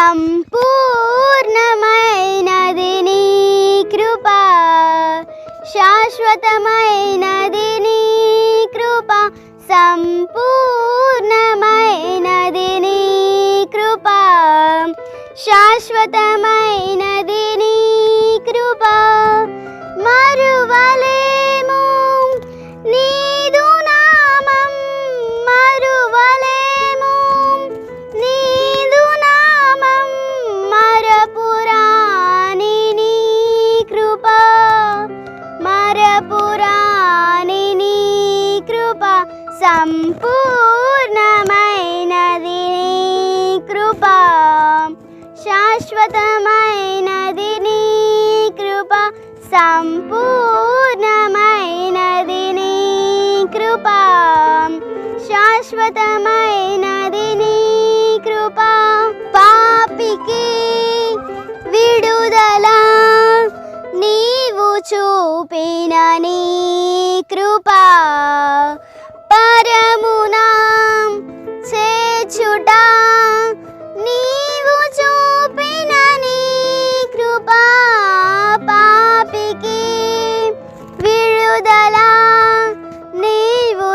సంపూర్ణమైనది నీ కృప శాశ్వతమైనది నీ కృప సంపూర్ణమైనది నీ కృప శాశ్వతమైనది సంపూర్ణమైనది నీ కృప. శాశ్వతమైనది నీ కృప. సంపూర్ణమైనది నీ కృప. శాశ్వతమైనది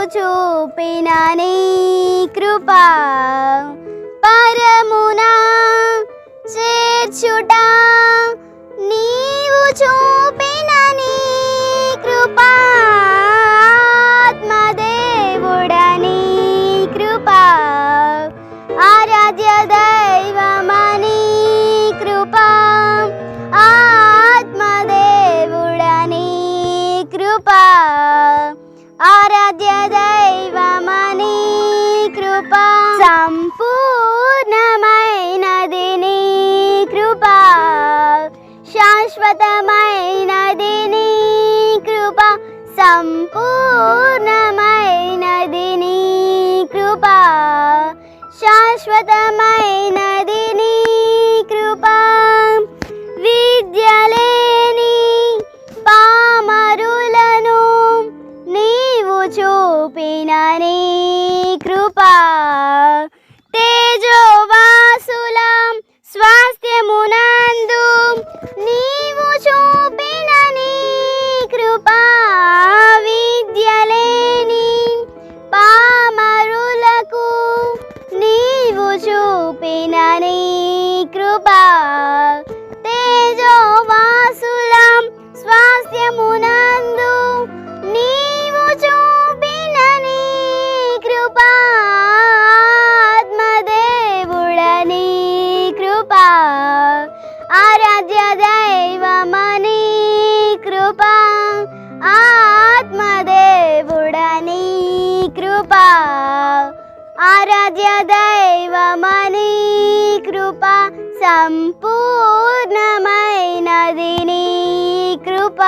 చూపిన నీ కృప. పరమునా చేర్చుట. నీవు చూపి పూర్ణమైనది నీ కృప శాశ్వతమైన కృప ఆరాధ్య దైవమని కృప సంపూర్ణమైనది నీ కృప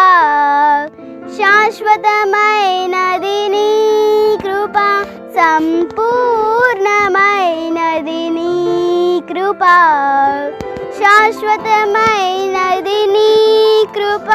శాశ్వతమైనది నీ కృప సంపూర్ణమైనది నీ కృప శాశ్వతమైనది నీ కృప.